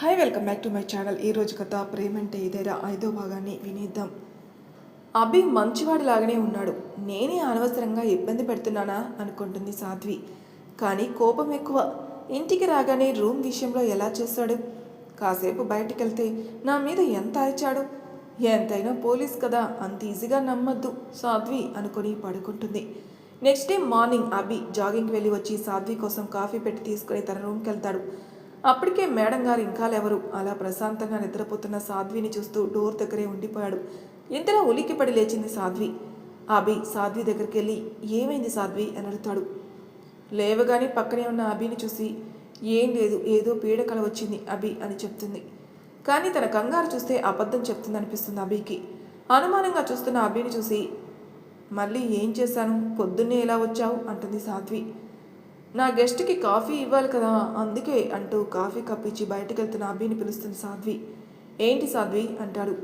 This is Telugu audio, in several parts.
Hi welcome back to my channel ఈ రోజు కథ ప్రేమంటే ఇదేరా ఐదో భాగాన్ని వినిద్దాం. అభి మంచివాడిలాగానే ఉన్నాడు. నేనే అనవసరంగా ఇబ్బంది పెడుతున్నానా? అనుకుంటుంది సాధ్వి. కానీ కోపం ఎక్కువ. ఇంటికి రాగానే రూమ్ విషయంలో ఎలా చేస్తాడు? కాసేపు బయటికి వెళ్తే నా మీద ఎంత అరిచాడు? ఎంతైనా పోలీస్ కదా అంత ఈజీగా నమ్మద్దు సాధ్వి అనుకుని పడుకుంటుంది. నెక్స్ట్ డే మార్నింగ్ అభి జాగింగ్కి వెళ్ళి వచ్చి సాధ్వి కోసం కాఫీ పెట్టి తీసుకుని తన రూమ్కి వెళ్తాడు. అప్పటికే మేడం గారు ఇంకా లేవరు అలా ప్రశాంతంగా నిద్రపోతున్న సాధ్విని చూస్తూ డోర్ దగ్గరే ఉండిపోయాడు. ఇంతలో ఉలిక్కిపడి లేచింది సాధ్వి. అభి సాధ్వి దగ్గరికి వెళ్ళి ఏమైంది సాధ్వి? అని అడుగుతాడు. లేవగానే పక్కనే ఉన్న అభిని చూసి ఏం లేదు ఏదో పీడకల వచ్చింది అభి అని చెప్తుంది. కానీ తన కంగారు చూస్తే అబద్ధం చెప్తుంది అనిపిస్తుంది అభికి. అనుమానంగా చూస్తున్న అభిని చూసి మళ్ళీ ఏం చేశాను? పొద్దున్నే ఎలా వచ్చావు? అంటుంది సాధ్వి. నా గెస్ట్కి కాఫీ ఇవ్వాలి కదా అందుకే అంటూ కాఫీ కప్పించి బయటకు వెళ్తున్న అభిని పిలుస్తుంది సాధ్వి. ఏంటి సాధ్వి? అంటాడు.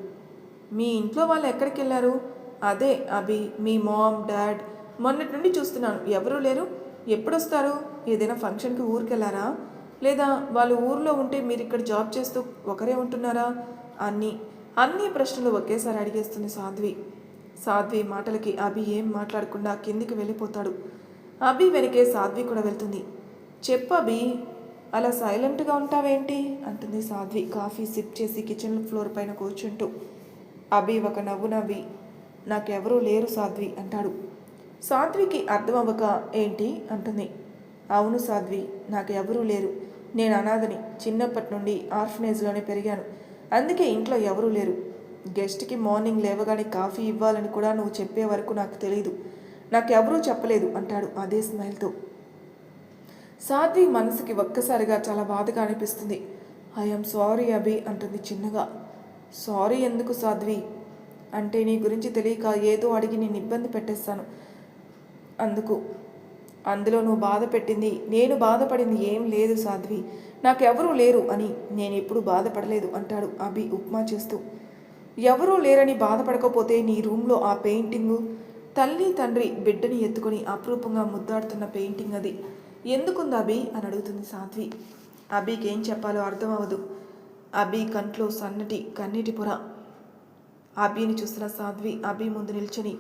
మీ ఇంట్లో వాళ్ళు ఎక్కడికి వెళ్ళారు అదే అభి మీ మామ్ డాడ్ మొన్నటి నుండి చూస్తున్నాను. ఎవరూ లేరు. ఎప్పుడొస్తారు? ఏదైనా ఫంక్షన్కి ఊరికి వెళ్ళారా లేదా వాళ్ళు ఊర్లో ఉంటే మీరు ఇక్కడ జాబ్ చేస్తూ ఒకరే ఉంటున్నారా? అన్ని అన్ని ప్రశ్నలు ఒకేసారి అడిగేస్తుంది సాధ్వి. సాధ్వి మాటలకి అభి ఏం మాట్లాడకుండా కిందికి వెళ్ళిపోతాడు. అభి వెనకే సాధ్వి కూడా వెళ్తుంది. చెప్పు అభి అలా సైలెంట్గా ఉంటావేంటి? అంటుంది సాధ్వి కాఫీ సిప్ చేసి కిచెన్ ఫ్లోర్ పైన కూర్చుంటూ. అభి ఒక నవ్వు నవ్వి నాకెవరూ లేరు సాధ్వి అంటాడు. సాధ్వికి అర్థం అవ్వక ఏంటి? అంటుంది. అవును సాధ్వి నాకు ఎవరూ లేరు. నేను అనాథని చిన్నప్పటి నుండి ఆర్ఫనేజ్లోనే పెరిగాను. అందుకే ఇంట్లో ఎవరూ లేరు. గెస్ట్కి మార్నింగ్ లేవగానే కాఫీ ఇవ్వాలని కూడా నువ్వు చెప్పే వరకు నాకు తెలియదు నాకెవరూ చెప్పలేదు అంటాడు అదే స్మైల్తో. సాధ్వి మనసుకి ఒక్కసారిగా చాలా బాధగా అనిపిస్తుంది. ఐఎమ్ సారీ అభి అంటుంది చిన్నగా. సారీ ఎందుకు సాధ్వి? అంటే నీ గురించి తెలియక ఏదో అడిగి నేను ఇబ్బంది పెట్టేస్తాను. అందుకు. అందులో నువ్వు బాధ పెట్టింది నేను బాధపడింది ఏం లేదు సాధ్వి. నాకెవరూ లేరు అని నేను ఎప్పుడు బాధపడలేదు అంటాడు అభి ఉప్మా చేస్తూ. ఎవరూ లేరని బాధపడకపోతే నీ రూమ్లో ఆ పెయింటింగు తల్లి తండ్రి బిడ్డని ఎత్తుకొని అపురూపంగా ముద్దాడుతున్న పెయింటింగ్ అది. ఎందుకుంది అభి? అని అడుగుతుంది సాధ్వి. అభికి ఏం చెప్పాలో అర్థం అవ్వదు అభి కంట్లో సన్నటి కన్నీటి పొర. అభిని చూసిన సాధ్వి అభి ముందు నిల్చొని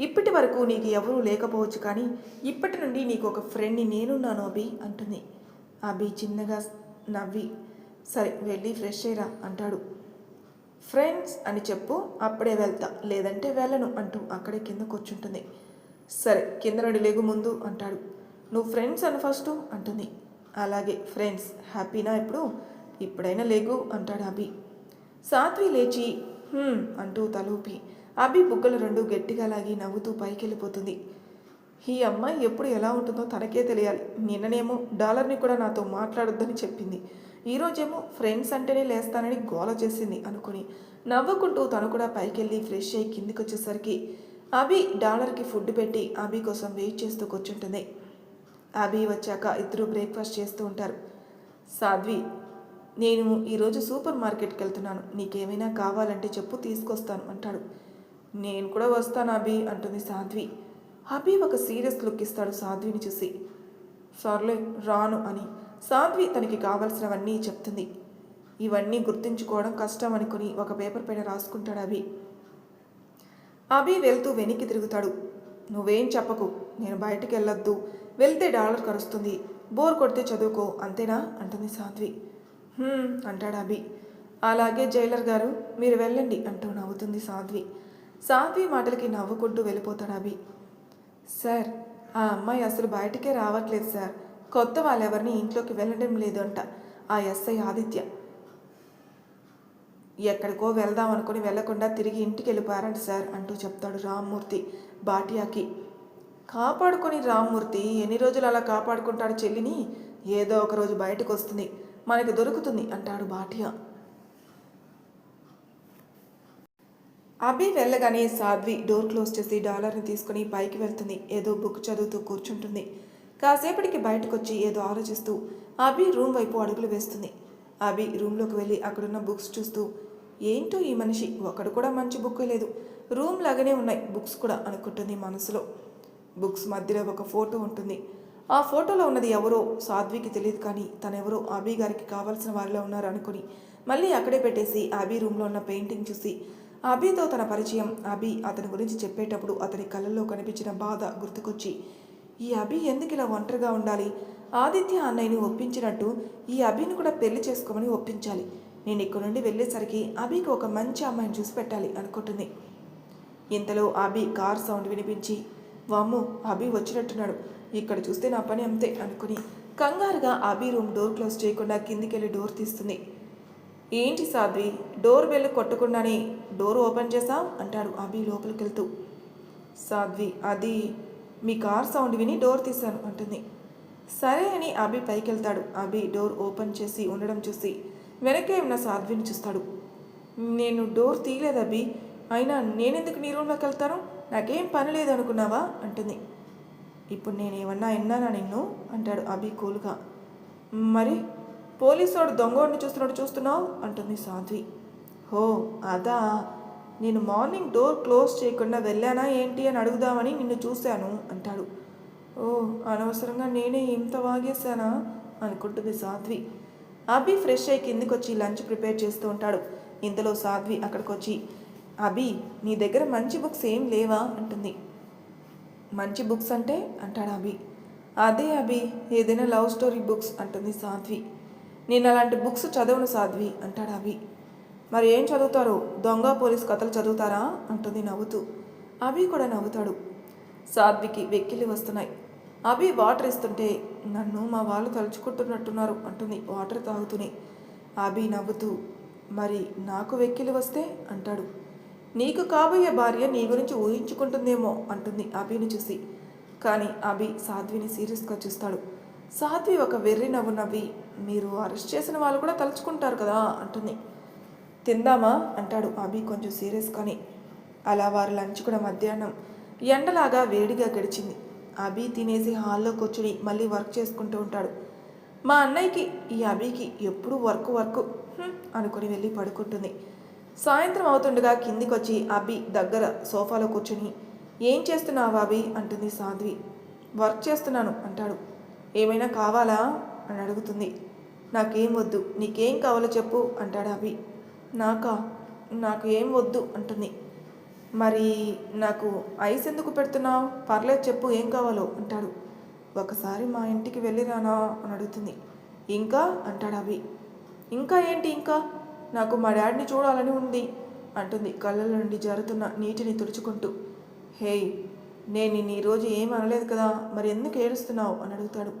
ఇప్పటి వరకు నీకు ఎవరూ లేకపోవచ్చు కానీ ఇప్పటి నుండి నీకు ఒక ఫ్రెండ్ని నేనున్నాను అభి అంటుంది. అభి చిన్నగా నవ్వి సరే వెళ్ళి ఫ్రెష్ అయ్యరా అంటాడు. ఫ్రెండ్స్ అని చెప్పు అప్పుడే వెళ్తా. లేదంటే వెళ్ళను అంటూ అక్కడే కింద కూర్చుంటుంది. సరే కింద నుండి లేగు ముందు అంటాడు. నువ్వు ఫ్రెండ్స్ అని ఫస్ట్ అంటుంది. అలాగే ఫ్రెండ్స్ హ్యాపీనా ఇప్పుడు? ఇప్పుడైనా లేగు అంటాడు అభి. సాత్వి లేచి అంటూ తలూపి. అభి బుగ్గలు రెండు గట్టిగా లాగి నవ్వుతూ పైకి వెళ్ళిపోతుంది ఈ అమ్మాయి ఎప్పుడు ఎలా ఉంటుందో తనకే తెలియాలి. నిన్ననేమో డాలర్ని కూడా నాతో మాట్లాడొద్దని చెప్పింది. ఈరోజేమో ఫ్రెండ్స్ అంటేనే లేస్తానని గోల చేసింది అనుకుని నవ్వుకుంటూ తను కూడా పైకెళ్ళి ఫ్రెష్ అయ్యి కిందికి వచ్చేసరికి అభి డాలర్కి ఫుడ్ పెట్టి అభి కోసం వెయిట్ చేస్తూ కూర్చుంటుంది. అభి వచ్చాక ఇద్దరు బ్రేక్ఫాస్ట్ చేస్తూ ఉంటారు. సాధ్వి నేను ఈరోజు సూపర్ మార్కెట్కి వెళ్తున్నాను. నీకేమైనా కావాలంటే చెప్పు తీసుకొస్తాను అంటాడు. నేను కూడా వస్తాను అభి అంటుంది సాధ్వి. అభి ఒక సీరియస్ లుక్ ఇస్తాడు సాధ్విని చూసి. సర్లే రాను అని సాధ్వి తనకి కావలసినవన్నీ చెప్తుంది. ఇవన్నీ గుర్తుంచుకోవడం కష్టం అనుకుని ఒక పేపర్ పైన రాసుకుంటాడు అభి. అభి వెళ్తూ వెనక్కి తిరుగుతాడు. నువ్వేం చెప్పకు నేను బయటికి వెళ్ళొద్దు. వెళ్తే డాలర్ కరుస్తుంది. బోర్ కొడితే చదువుకో అంతేనా? అంటుంది సాధ్వి. అంటాడు అభి. అలాగే జైలర్ గారు మీరు వెళ్ళండి అంటూ నవ్వుతుంది సాధ్వి. సాధ్వి మాటలకి నవ్వుకుంటూ వెళ్ళిపోతాడు అభి. సార్ ఆ అమ్మాయి అసలు బయటికే రావట్లేదు సార్. కొత్త వాళ్ళెవరిని ఇంట్లోకి వెళ్ళడం లేదు అంట ఆ ఎస్ఐ ఆదిత్య. ఎక్కడికో వెళ్దాం అనుకుని వెళ్ళకుండా తిరిగి ఇంటికి వెళ్ళిపోయారంట సార్ అంటూ చెప్తాడు రామ్మూర్తి బాటియాకి. కాపాడుకొని రామ్మూర్తి ఎన్ని రోజులు అలా కాపాడుకుంటాడు చెల్లిని? ఏదో ఒకరోజు బయటకు వస్తుంది మనకి దొరుకుతుంది అంటాడు బాటియా. అభి వెళ్ళగానే సాధ్వి డోర్ క్లోజ్ చేసి డాలర్ని తీసుకుని పైకి వెళ్తుంది. ఏదో బుక్ చదువుతూ కూర్చుంటుంది. కాసేపటికి బయటకు వచ్చి ఏదో ఆలోచిస్తూ అభి రూమ్ వైపు అడుగులు వేస్తుంది. అభి రూమ్లోకి వెళ్ళి అక్కడున్న బుక్స్ చూస్తూ ఏంటో ఈ మనిషి? ఒకడు కూడా మంచి బుక్ లేదు. రూమ్ లాగానే ఉన్నాయి. బుక్స్ కూడా అనుకుంటుంది మనసులో. బుక్స్ మధ్యలో ఒక ఫోటో ఉంటుంది. ఆ ఫోటోలో ఉన్నది ఎవరో? సాధ్వికి తెలియదు కానీ తనెవరో? అభి గారికి కావాల్సిన వారిలో ఉన్నారు అనుకుని మళ్ళీ అక్కడే పెట్టేసి అభి రూమ్లో ఉన్న పెయింటింగ్ చూసి అభితో తన పరిచయం. అభి అతని గురించి చెప్పేటప్పుడు అతని కళ్ళల్లో కనిపించిన బాధ గుర్తుకొచ్చి ఈ అభి ఎందుకు ఇలా ఒంటరిగా ఉండాలి? ఆదిత్య అన్నయ్యని ఒప్పించినట్టు ఈ అభిని కూడా పెళ్ళి చేసుకోమని ఒప్పించాలి. నేను ఇక్కడ నుండి వెళ్ళేసరికి అభికి ఒక మంచి అమ్మాయిని చూసి పెట్టాలి అనుకుంటుంది. ఇంతలో అభి కార్ సౌండ్ వినిపించి వామ్ము అభి వచ్చినట్టున్నాడు. ఇక్కడ చూస్తే నా పని అంతే అనుకుని కంగారుగా అభి రూమ్ డోర్ క్లోజ్ చేయకుండా కిందికెళ్ళి డోర్ తీస్తుంది. ఏంటి సాధ్వి డోర్ బెల్ కొట్టకుండానే డోర్ ఓపెన్ చేసాం అంటాడు అభి లోపలికి వెళ్తూ సాధ్వి అది మీ కార్ సౌండ్ విని డోర్ తీశాను అంటుంది. సరే అని అభి పైకి వెళ్తాడు అభి డోర్ ఓపెన్ చేసి ఉండడం చూసి వెనకే ఉన్న సాధ్విని చూస్తాడు. నేను డోర్ తీయలేదు అభి. అయినా నేనెందుకు నీ రూమ్లోకి వెళ్తాను? నాకేం పని లేదు అనుకున్నావా? అంటుంది. ఇప్పుడు నేనేమన్నా విన్నానా నిన్ను? అంటాడు అభి కూల్గా. మరి పోలీసోడు దొంగోడిని చూస్తున్నాడు చూస్తున్నావు? అంటుంది సాధ్వి. హో అదా. నేను మార్నింగ్ డోర్ క్లోజ్ చేయకుండా వెళ్ళానా ఏంటి అని అడుగుదామని నిన్ను చూశాను అంటాడు. ఓ అనవసరంగా నేనే ఇంత వాగేశానా? అనుకుంటుంది సాధ్వి. అభి ఫ్రెష్ అయ్యి కిందికి వచ్చి లంచ్ ప్రిపేర్ చేస్తూ ఉంటాడు. ఇంతలో సాధ్వి అక్కడికి వచ్చి అభి నీ దగ్గర మంచి బుక్స్ ఏం లేవా? అంటుంది. మంచి బుక్స్ అంటే? అంటాడు అభి. అదే అభి ఏదైనా లవ్ స్టోరీ బుక్స్ అంటుంది సాధ్వి. నేను అలాంటి బుక్స్ చదవను సాధ్వి అంటాడు అభి. మరి ఏం చదువుతారు? దొంగ పోలీస్ కథలు చదువుతారా? అంటుంది నవ్వుతూ. అభి కూడా నవ్వుతాడు. సాధ్వికి వెక్కిలి వస్తున్నాయి. అభి వాటర్ ఇస్తుంటే నన్ను మా వాళ్ళు తలుచుకుంటున్నట్టున్నారు అంటుంది వాటర్ తాగుతూనే. అభి నవ్వుతూ మరి నాకు వెక్కిలి వస్తే? అంటాడు. నీకు కాబోయే భార్య నీ గురించి ఊహించుకుంటుందేమో అంటుంది అభిని చూసి. కానీ అభి సాధ్విని సీరియస్గా చూస్తాడు. సాధ్వి ఒక వెర్రి నవ్వు నవ్వి మీరు అరెస్ట్ చేసిన వాళ్ళు కూడా తలుచుకుంటారు కదా అంటుంది. తిందామా? అంటాడు అభి కొంచెం సీరియస్ కానీ అలా వారు లంచ్ కూడా మధ్యాహ్నం. ఎండలాగా వేడిగా గడిచింది. అభి తినేసి హాల్లో కూర్చుని మళ్ళీ వర్క్ చేసుకుంటూ ఉంటాడు. మా అన్నయ్యకి ఈ అభికి ఎప్పుడు వర్క్ వర్క్ అనుకుని వెళ్ళి పడుకుంటుంది. సాయంత్రం అవుతుండగా కిందికొచ్చి అభి దగ్గర సోఫాలో కూర్చుని ఏం చేస్తున్నావు అభి అంటుంది సాధ్వి. వర్క్ చేస్తున్నాను అంటాడు. ఏమైనా కావాలా? అని అడుగుతుంది. నాకేం వద్దు నీకేం కావాలో చెప్పు అంటాడు అభి. నాకా నాకు ఏం వద్దు అంటుంది. మరి నాకు ఐస్ ఎందుకు పెడుతున్నావు? పర్లేదు చెప్పు ఏం కావాలో అంటాడు. ఒకసారి మా ఇంటికి వెళ్ళిరానా అని అడుగుతుంది. ఇంకా? అంటాడు అవి ఇంకా ఏంటి ఇంకా? నాకు మా డాడీని చూడాలని ఉంది అంటుంది కళ్ళల నుండి జారుతున్న నీటిని తుడుచుకుంటూ. హేయ్ నేను నీ రోజు ఏం అనలేదు కదా మరి ఎందుకు ఏడుస్తున్నావు? అని అడుగుతాడు.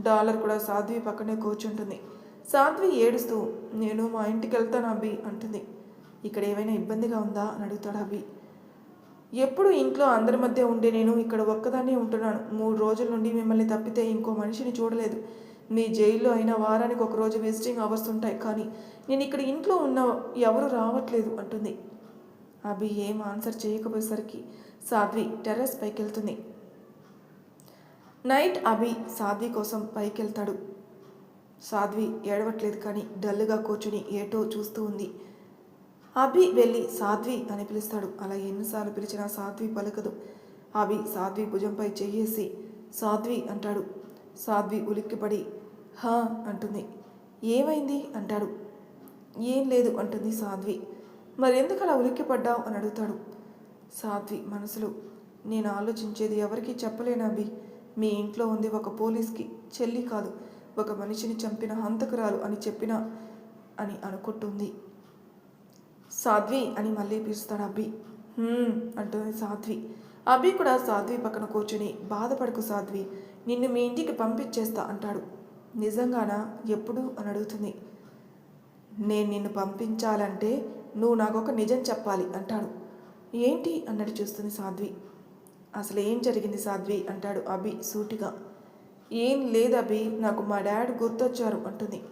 డాలర్ కూడా సాధ్వి పక్కనే కూర్చుంటుంది. సాధ్వి ఏడుస్తూ నేను మా ఇంటికి వెళ్తాను అభి అంటుంది. ఇక్కడ ఏమైనా ఇబ్బందిగా ఉందా? అని అడుగుతాడు అభి ఎప్పుడు ఇంట్లో అందరి మధ్య ఉండే నేను ఇక్కడ ఒక్కదాన్నే ఉంటున్నాను. మూడు రోజుల నుండి మిమ్మల్ని తప్పితే ఇంకో మనిషిని చూడలేదు. మీ జైల్లో అయినా వారానికి ఒక రోజు విజిటింగ్ అవర్స్ ఉంటాయి. కానీ నేను ఇక్కడ ఇంట్లో ఉన్న ఎవరు రావట్లేదు అంటుంది. అభి ఏం ఆన్సర్ చేయకపోయేసరికి సాధ్వి టెర్రస్ పైకి వెళ్తుంది నైట్ అభి సాధ్వి కోసం పైకి వెళ్తాడు సాధ్వి ఏడవట్లేదు కానీ డల్గా కూర్చుని ఏటో చూస్తూ ఉంది. అభి వెళ్ళి సాధ్వి అని పిలుస్తాడు. అలా ఎన్నిసార్లు పిలిచినా సాధ్వి పలకదు. అభి సాధ్వి భుజంపై చెయ్యేసి సాధ్వి అంటాడు. సాధ్వి ఉలిక్కిపడి హా అంటుంది. ఏమైంది? అంటాడు. ఏం లేదు అంటుంది సాధ్వి. మరి ఎందుకు అలా ఉలిక్కిపడ్డావు? అని అడుగుతాడు. సాధ్వి మనసులో నేను ఆలోచించేది ఎవరికీ చెప్పలేను అభి. మీ ఇంట్లో ఉంది ఒక పోలీస్కి చెల్లి కాదు. ఒక మనిషిని చంపిన హంతకురాలు అని చెప్పిన అని అనుకుంటుంది. సాధ్వి అని మళ్ళీ పిలుస్తాడు అబ్బి అంటుంది సాధ్వి. అబ్బి కూడా సాధ్వి పక్కన కూర్చుని బాధపడకు సాధ్వి నిన్ను మీ ఇంటికి పంపించేస్తా అంటాడు. నిజంగానా? ఎప్పుడు? అని అడుగుతుంది. నేను నిన్ను పంపించాలంటే నువ్వు నాకు ఒక నిజం చెప్పాలి అంటాడు. ఏంటి? అన్నట్టు చూస్తుంది సాధ్వి. అసలు ఏం జరిగింది సాధ్వి? అంటాడు అభి సూటిగా. ఏం లేదు అభి నాకు మా డాడ్ గుర్తొచ్చారు అంటుంది.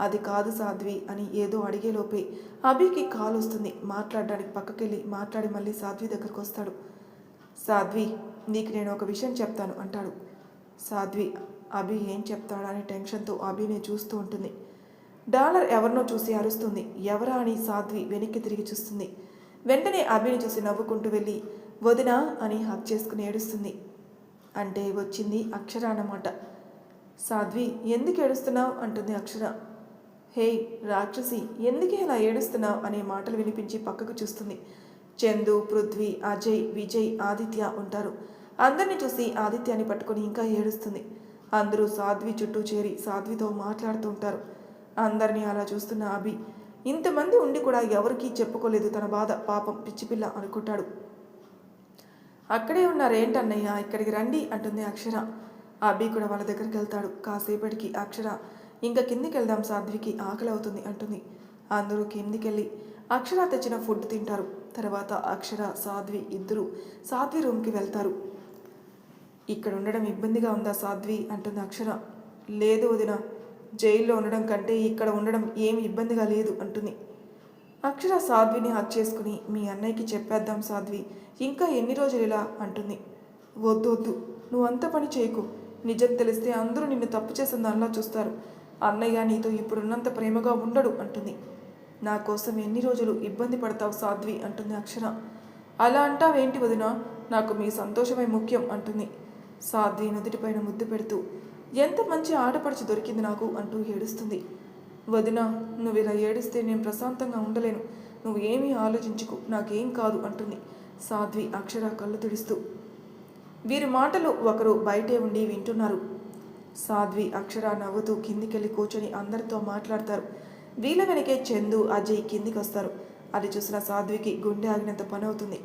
అది కాదు సాధ్వి అని ఏదో అడిగేలోపే అభికి కాల్ వస్తుంది మాట్లాడడానికి పక్కకెళ్ళి మాట్లాడి మళ్ళీ సాధ్వి దగ్గరకు వస్తాడు. సాధ్వి నీకు నేను ఒక విషయం చెప్తాను అంటాడు. సాధ్వి అభి ఏం చెప్తాడా అని టెన్షన్తో అభిని చూస్తూ ఉంటుంది. డాలర్ ఎవరినో చూసి అరుస్తుంది. ఎవరా అని సాధ్వి వెనక్కి తిరిగి చూస్తుంది. వెంటనే అభిని చూసి నవ్వుకుంటూ వెళ్ళి వదినా అని హక్ చేసుకుని ఏడుస్తుంది. అంటే వచ్చింది అక్షర అన్నమాట. సాధ్వి ఎందుకు ఏడుస్తున్నావు? అంటుంది అక్షర. హే రాక్షసి ఎందుకు ఇలా ఏడుస్తున్నావు? అనే మాటలు వినిపించి పక్కకు చూస్తుంది. చందు పృథ్వీ అజయ్ విజయ్ ఆదిత్య ఉంటారు. అందరిని చూసి ఆదిత్యాన్ని పట్టుకొని ఇంకా ఏడుస్తుంది. అందరూ సాధ్వి చుట్టూ చేరి సాధ్వితో మాట్లాడుతుంటారు అందరినీ అలా చూస్తున్న అభి ఇంతమంది ఉండి కూడా ఎవరికీ చెప్పుకోలేదు తన బాధ పాపం పిచ్చిపిల్ల అనుకుంటాడు. అక్కడే ఉన్నారేంటన్నయ్య ఇక్కడికి రండి అంటుంది అక్షర. అభి కూడా వాళ్ళ దగ్గరికి వెళ్తాడు. కాసేపటికి అక్షర ఇంకా కిందికి వెళ్దాం సాధ్వికి ఆకలి అవుతుంది అంటుంది. అందరూ కిందికి వెళ్ళి అక్షర తెచ్చిన ఫుడ్ తింటారు. తర్వాత అక్షర సాధ్వి ఇద్దరు సాధ్వి రూమ్కి వెళ్తారు. ఇక్కడ ఉండడం ఇబ్బందిగా ఉందా సాధ్వి? అంటుంది అక్షర. లేదు వదిన జైల్లో ఉండడం కంటే ఇక్కడ ఉండడం ఏమి ఇబ్బందిగా లేదు అంటుంది. అక్షర సాధ్విని హక్ చేసుకుని మీ అన్నయ్యకి చెప్పేద్దాం సాధ్వి. ఇంకా ఎన్ని రోజులు ఇలా? అంటుంది. వద్దు వద్దు. నువ్వు అంత పని చేయకు. నిజం తెలిస్తే అందరూ నిన్ను తప్పు చేసిన దానిలా చూస్తారు. అన్నయ్య నీతో ఇప్పుడున్నంత ప్రేమగా ఉండడు అంటుంది. నా కోసం ఎన్ని రోజులు ఇబ్బంది పడతావు సాధ్వి? అంటుంది అక్షర. అలా అంటావేంటి వదిన? నాకు మీ సంతోషమే ముఖ్యం అంటుంది. సాధ్వి నుదుటిపైన ముద్దు పెడుతూ ఎంత మంచి ఆడపడుచు దొరికింది నాకు? అంటూ ఏడుస్తుంది. వదిన నువ్వు ఇలా ఏడిస్తే నేను ప్రశాంతంగా ఉండలేను. నువ్వు ఏమీ ఆలోచించుకు నాకేం కాదు అంటుంది సాధ్వి అక్షర కళ్ళు తుడుస్తూ. వీరి మాటలు ఒకరు బయటే ఉండి వింటున్నారు. సాధ్వి అక్షర నవ్వుతూ కిందికెళ్ళి కూర్చొని అందరితో మాట్లాడతారు. వీళ్ళ వెనకే చందు అజయ్ కిందికి వస్తారు అది చూసిన సాధ్వికి గుండె ఆగినంత పని అవుతుంది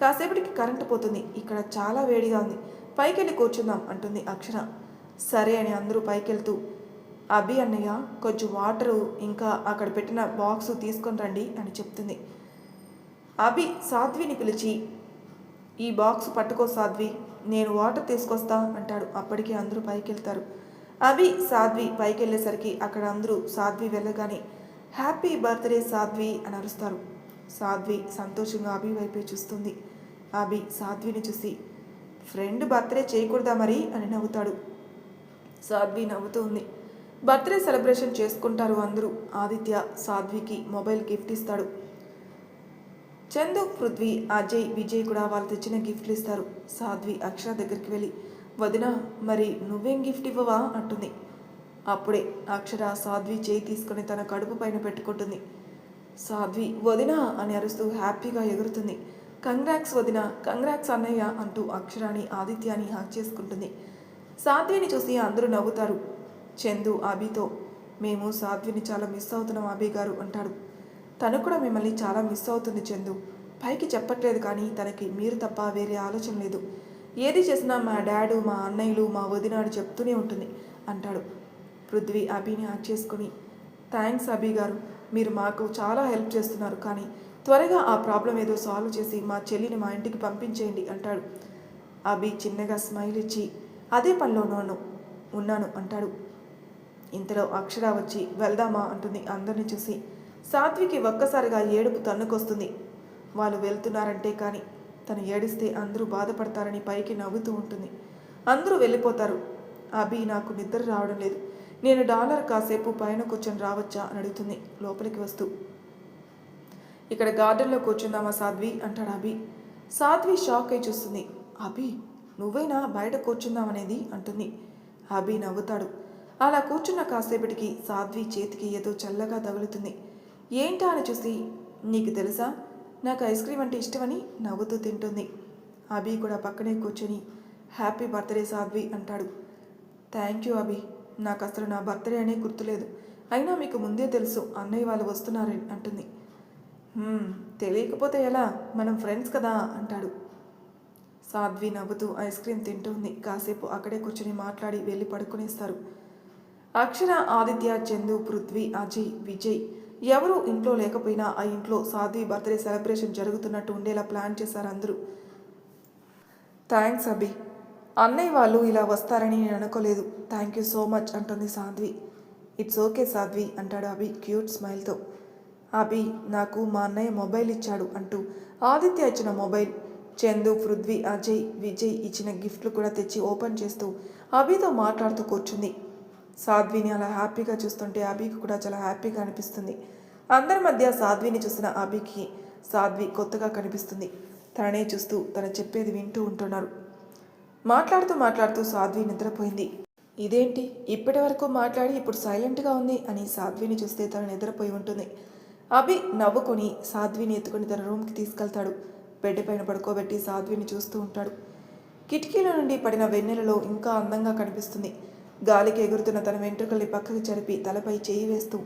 కాసేపటికి కరెంటు పోతుంది. ఇక్కడ చాలా వేడిగా ఉంది. పైకెళ్ళి కూర్చుందాం అంటుంది అక్షర. సరే అని అందరూ పైకెళ్తూ అభి అన్నయ్య కొంచెం వాటరు ఇంకా అక్కడ పెట్టిన బాక్సు తీసుకొని రండి అని చెప్తుంది. అభి సాధ్విని పిలిచి ఈ బాక్స్ పట్టుకో సాధ్వి నేను వాటర్ తీసుకొస్తా అంటాడు. అప్పటికే అందరూ పైకి వెళ్తారు అభి సాధ్వి పైకి వెళ్ళేసరికి అక్కడ అందరూ సాధ్వి వెళ్ళగానే హ్యాపీ బర్త్డే సాధ్వి అని అరుస్తారు. సాధ్వి సంతోషంగా అభి వైపే చూస్తుంది. అభి సాధ్విని చూసి ఫ్రెండ్ బర్త్డే చేయకూడదా మరి? అని నవ్వుతాడు. సాధ్వి నవ్వుతూ ఉంది. బర్త్డే సెలబ్రేషన్ చేసుకుంటారు అందరూ. ఆదిత్య సాధ్వికి మొబైల్ గిఫ్ట్ ఇస్తాడు. చందు పృథ్వీ అజయ్ విజయ్ కూడా వాళ్ళు తెచ్చిన గిఫ్ట్లు ఇస్తారు. సాధ్వి అక్షర దగ్గరికి వెళ్ళి వదిన మరి నువ్వేం గిఫ్ట్ ఇవ్వవా? అంటుంది. అప్పుడే అక్షర సాధ్వి చేయి తీసుకొని తన కడుపు పైన పెట్టుకుంటుంది. సాధ్వి వదిన అని అరుస్తూ హ్యాపీగా ఎగురుతుంది. కంగ్రాక్స్ వదిన కంగ్రాక్స్ అన్నయ్య అంటూ అక్షరాని ఆదిత్యాని హాక్ చేసుకుంటుంది. సాధ్విని చూసి అందరూ నవ్వుతారు. చందు అభితో మేము సాధ్విని చాలా మిస్ అవుతున్నాం అభి గారు అంటాడు. తను కూడా మిమ్మల్ని చాలా మిస్ అవుతుంది చందు. పైకి చెప్పట్లేదు కానీ తనకి మీరు తప్ప వేరే ఆలోచన లేదు. ఏది చేసినా మా డాడు మా అన్నయ్యలు మా వదినాడు చెప్తూనే ఉంటుంది అంటాడు. పృథ్వీ అభిని యాక్ట్ చేసుకుని థ్యాంక్స్ అభి గారు మీరు మాకు చాలా హెల్ప్ చేస్తున్నారు కానీ త్వరగా ఆ ప్రాబ్లం ఏదో సాల్వ్ చేసి మా చెల్లిని మా ఇంటికి పంపించేయండి అంటాడు. అభి చిన్నగా స్మైల్ ఇచ్చి అదే పనిలోనూ ఉన్నాను అంటాడు. ఇంతలో అక్షర వచ్చి వెళ్దామా అంటుంది అందరిని చూసి. సాత్వికి ఒక్కసారిగా ఏడుపు తన్నుకొస్తుంది. వాళ్ళు వెళ్తున్నారంటే కానీ తను ఏడిస్తే అందరూ బాధపడతారని పైకి నవ్వుతూ ఉంటుంది. అందరూ వెళ్ళిపోతారు. అభి నాకు నిద్ర రావడం లేదు. నేను డాలర్ కాసేపు పైన కూర్చొని రావచ్చా అని అడుగుతుంది లోపలికి వస్తూ. ఇక్కడ గార్డెన్లో కూర్చుందామా సాధ్వి అంటాడు అభి. సాధ్వి షాక్ అయి చూస్తుంది. అభి నువ్వైనా బయట కూర్చుందామనేది? అంటుంది. అభి నవ్వుతాడు. అలా కూర్చున్న కాసేపటికి సాధ్వి చేతికి ఏదో చల్లగా తగులుతుంది. ఏంటా అని చూసి? నీకు తెలుసా? నాకు ఐస్ క్రీమ్ అంటే ఇష్టమని నవ్వుతూ తింటుంది. అభి కూడా పక్కనే కూర్చొని హ్యాపీ బర్త్డే సాధ్వి అంటాడు. Thank you Abhi. నాకు అసలు నా బర్త్డే అనే గుర్తులేదు. అయినా మీకు ముందే తెలుసు అన్నయ్య వాళ్ళు వస్తున్నారని అంటుంది. తెలియకపోతే ఎలా? మనం ఫ్రెండ్స్ కదా అంటాడు. సాధ్వి నవ్వుతూ ఐస్ క్రీమ్ తింటుంది. కాసేపు అక్కడే కూర్చొని మాట్లాడి వెళ్ళి పడుకునేస్తారు. అక్షర ఆదిత్య చందు పృథ్వీ అజయ్ విజయ్ ఎవరు ఇంట్లో లేకపోయినా ఆ ఇంట్లో సాధ్వి బర్త్డే సెలబ్రేషన్ జరుగుతున్నట్టు ఉండేలా ప్లాన్ చేశారు అందరూ. థ్యాంక్స్ అభి అన్నయ్య వాళ్ళు ఇలా వస్తారని నేను అనుకోలేదు. థ్యాంక్ యూ సో మచ్ అంటుంది సాధ్వి. ఇట్స్ ఓకే సాధ్వి అంటాడు అభి క్యూట్ స్మైల్తో. అభి నాకు మా అన్నయ్య మొబైల్ ఇచ్చాడు అంటూ ఆదిత్య ఇచ్చిన మొబైల్ చందు పృథ్వీ అజయ్ విజయ్ ఇచ్చిన గిఫ్ట్లు కూడా తెచ్చి ఓపెన్ చేస్తూ అభితో మాట్లాడుతూ కూర్చుంది. సాధ్విని అలా హ్యాపీగా చూస్తుంటే అభికి కూడా చాలా హ్యాపీగా అనిపిస్తుంది. అందరి మధ్య సాధ్విని చూసిన అభికి సాధ్వి కొత్తగా కనిపిస్తుంది. తననే చూస్తూ తను చెప్పేది వింటూ ఉంటున్నారు. మాట్లాడుతూ మాట్లాడుతూ సాధ్వి నిద్రపోయింది. ఇదేంటి? ఇప్పటి వరకు మాట్లాడి ఇప్పుడు సైలెంట్గా ఉంది అని సాధ్విని చూస్తే తను నిద్రపోయి ఉంటుంది. అభి నవ్వుకొని సాధ్విని ఎత్తుకొని తన రూమ్కి తీసుకెళ్తాడు. బెడ్ పైన పడుకోబెట్టి సాధ్విని చూస్తూ ఉంటాడు. కిటికీల నుండి పడిన వెన్నెలలో ఇంకా అందంగా కనిపిస్తుంది. గాలికి ఎగురుతున్న తన వెంట్రుకల్ని పక్కకు జరిపి తలపై చేయి వేస్తూ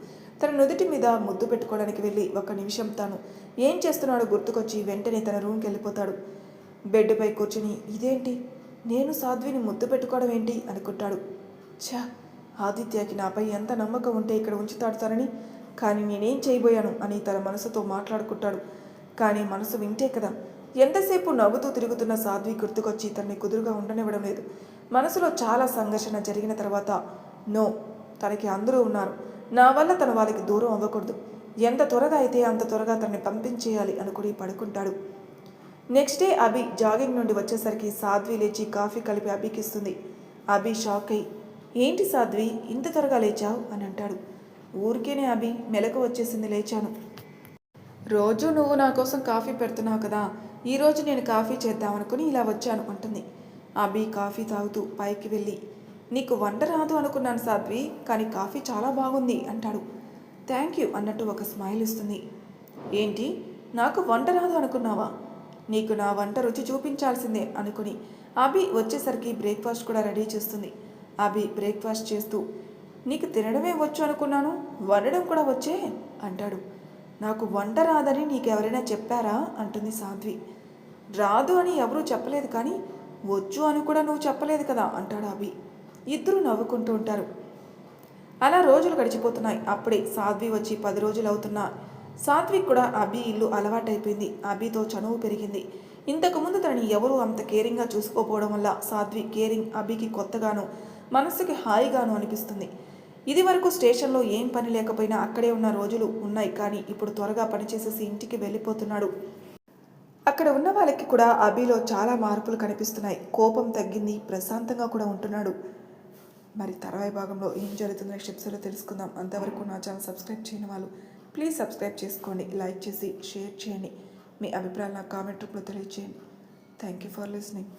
తన నుదుటి మీద ముద్దు పెట్టుకోవడానికి వెళ్ళి ఒక నిమిషం తాను ఏం చేస్తున్నాడో గుర్తుకొచ్చి వెంటనే తన రూమ్కి వెళ్ళిపోతాడు. బెడ్పై కూర్చుని ఇదేంటి? నేను సాధ్విని ముద్దు పెట్టుకోవడం ఏంటి? అనుకుంటాడు. ఛా! ఆదిత్యకి నాపై ఎంత నమ్మకం ఉంటే ఇక్కడ ఉంచుతాడుతారని కానీ నేనేం చేయబోయాను? అని తన మనసుతో మాట్లాడుకుంటాడు. కానీ మనసు వింటే కదా ఎంతసేపు నవ్వుతూ తిరుగుతున్న సాధ్వి గుర్తుకొచ్చి తనని కుదురుగా ఉండనివ్వడం లేదు. మనసులో చాలా సంఘర్షణ జరిగిన తర్వాత నో తనకి అందరూ ఉన్నారు. నా వల్ల తన వాళ్ళకి దూరం అవ్వకూడదు. ఎంత త్వరగా అయితే అంత త్వరగా తనని పంపించేయాలి అనుకుని పడుకుంటాడు. నెక్స్ట్ డే అభి జాగింగ్ నుండి వచ్చేసరికి సాధ్వి లేచి కాఫీ కలిపి అభికి ఇస్తుంది. అభి షాక్ అయ్యి ఏంటి సాధ్వి ఇంత త్వరగా లేచావు? అని అంటాడు. ఊరికేనే అభి మెలకు వచ్చేసింది లేచాను. రోజు నువ్వు నా కోసం కాఫీ పెడుతున్నావు కదా ఈరోజు నేను కాఫీ చేద్దామనుకుని ఇలా వచ్చాను అంటుంది. అభి కాఫీ తాగుతూ పైకి వెళ్ళి. నీకు వంట రాదు అనుకున్నాను సాధ్వి కానీ కాఫీ చాలా బాగుంది అంటాడు. థ్యాంక్ యూ అన్నట్టు ఒక స్మైల్ ఇస్తుంది. ఏంటి? నాకు వంట రాదు అనుకున్నావా? నీకు నా వంట రుచి చూపించాల్సిందే అనుకుని అభి వచ్చేసరికి బ్రేక్ఫాస్ట్ కూడా రెడీ చేస్తుంది. అభి బ్రేక్ఫాస్ట్ చేస్తూ నీకు తినడమే వచ్చు అనుకున్నాను వండడం కూడా వచ్చే అంటాడు. నాకు వంట రాదని నీకెవరైనా చెప్పారా? అంటుంది సాధ్వి. రాదు అని ఎవరూ చెప్పలేదు కానీ వచ్చు అని కూడా నువ్వు చెప్పలేదు కదా? అంటాడు అభి. ఇద్దరు నవ్వుకుంటూ ఉంటారు. అలా రోజులు గడిచిపోతున్నాయి. అప్పుడే సాధ్వి వచ్చి పది రోజులు అవుతున్నా సాత్విక్ కూడా అభి ఇల్లు అలవాటైపోయింది. అభితో చనువు పెరిగింది. ఇంతకుముందు తనని ఎవరూ అంత కేరింగ్గా చూసుకోపోవడం వల్ల సాధ్వి కేరింగ్ అభికి కొత్తగాను మనస్సుకి హాయిగాను అనిపిస్తుంది. ఇది వరకు స్టేషన్లో ఏం పని లేకపోయినా అక్కడే ఉన్న రోజులు ఉన్నాయి కానీ ఇప్పుడు త్వరగా పనిచేసేసి ఇంటికి వెళ్ళిపోతున్నాడు. అక్కడ ఉన్న వాళ్ళకి కూడా అభిలో చాలా మార్పులు కనిపిస్తున్నాయి. కోపం తగ్గింది. ప్రశాంతంగా కూడా ఉంటున్నాడు. మరి తర్వాయి భాగంలో ఏం జరుగుతుందో స్టెప్స్లో తెలుసుకుందాం. అంతవరకు నా ఛానల్ సబ్స్క్రైబ్ చేయని వాళ్ళు ప్లీజ్ సబ్స్క్రైబ్ చేసుకోండి. లైక్ చేసి షేర్ చేయండి. మీ అభిప్రాయాలు నా కామెంట్ రూపంలో తెలియజేయండి థ్యాంక్ యూ ఫర్ లిసనింగ్.